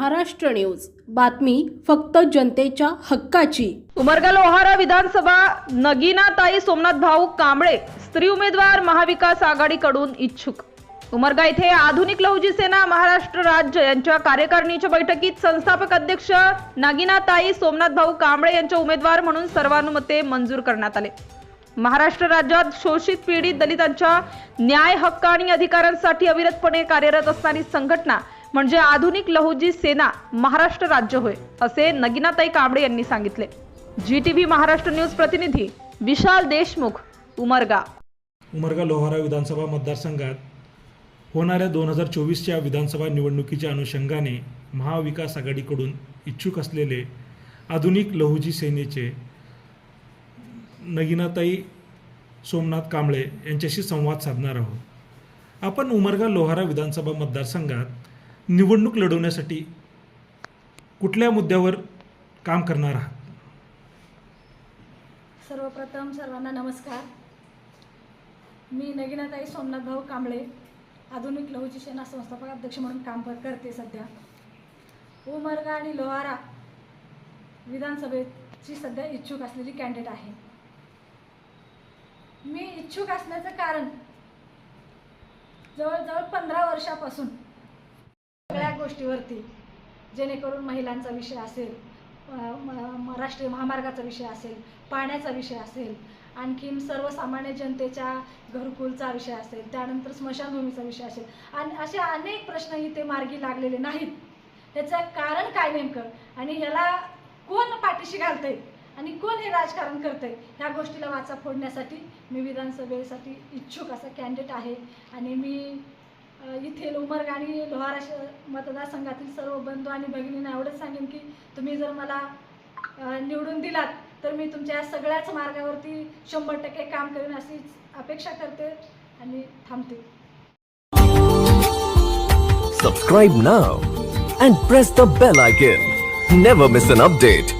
Maharashtra news. बातमी फक्त जनतेच्या हक्काची. उमरगा लोहारा विधानसभा नगीनाताई सोमनाथ भाऊ कांबळे स्त्री उमेदवार महाविकास आघाडीकडून इच्छुक. उमरगा येथे आधुनिक लहुजी सेना महाराष्ट्र राज्य यांच्या कार्यकारिणीच्या बैठकीत संस्थापक अध्यक्ष नागिनाताई सोमनाथ भाऊ कांबळे यांच्या उमेदवार म्हणून सर्वानुमते मंजूर करण्यात आले. महाराष्ट्र राज्यात शोषित पीडित दलितांच्या न्याय हक्क आणि अधिकारांसाठी अविरतपणे कार्यरत असणारी संघटना म्हणजे आधुनिक लहुजी सेना महाराष्ट्र राज्य होय असे नगिनाताई कांबळे यांनी सांगितले. G T V Maharashtra news प्रतिनिधी विशाल देशमुख उमरगा. उमरगा लोहारा विधानसभा मतदारसंघात होणाऱ्या दोन हजार चोवीसच्या विधानसभा निवडणुकीच्या अनुषंगाने महाविकास आघाडीकडून इच्छुक असलेले आधुनिक लहुजी सेनेचे नगिनाताई सोमनाथ कांबळे यांच्याशी संवाद साधणार आहोत. आपण उमरगा लोहारा विधानसभा मतदारसंघात निवडणूक लढवण्यासाठी कुठल्या मुद्द्यावर काम करणार आहात? सर्वप्रथम सर्वांना नमस्कार. मी नगिनाताई सोमनाथ भाऊ कांबळे आधुनिक लहूची सेना संस्थापक अध्यक्ष म्हणून काम करते सध्या. उमरगा आणि लोहारा विधानसभेची सध्या इच्छुक असलेली कॅन्डिडेट आहे. मी इच्छुक असण्याचं कारण जवळजवळ पंधरा वर्षापासून गोष्टीवरती जेणेकरून महिलांचा विषय असेल म- राष्ट्रीय महामार्गाचा विषय असेल पाण्याचा विषय असेल आणखीन सर्वसामान्य जनतेच्या घरकुलचा विषय असेल त्यानंतर स्मशानभूमीचा विषय असेल आणि असे अनेक प्रश्न इथे मार्गी लागलेले नाहीत. त्याचं कारण काय नेमकं? आणि ह्याला कोण पाठीशी घालतंय? आणि कोण हे राजकारण करतंय? ह्या गोष्टीला वाचा फोडण्यासाठी मी विधानसभेसाठी इच्छुक असा कॅन्डिडेट आहे. आणि मी इथे उमरग आणि लोहारा मतदारसंघातील सर्व बंधू आणि भगिनींना एवढंच सांगेन की तुम्ही जर मला निवडून दिलात तर मी तुमच्या सगळ्याच मार्गावरती शंभर टक्के काम करेन अशीच अपेक्षा करते आणि थांबते. Subscribe now and press the bell icon never miss an update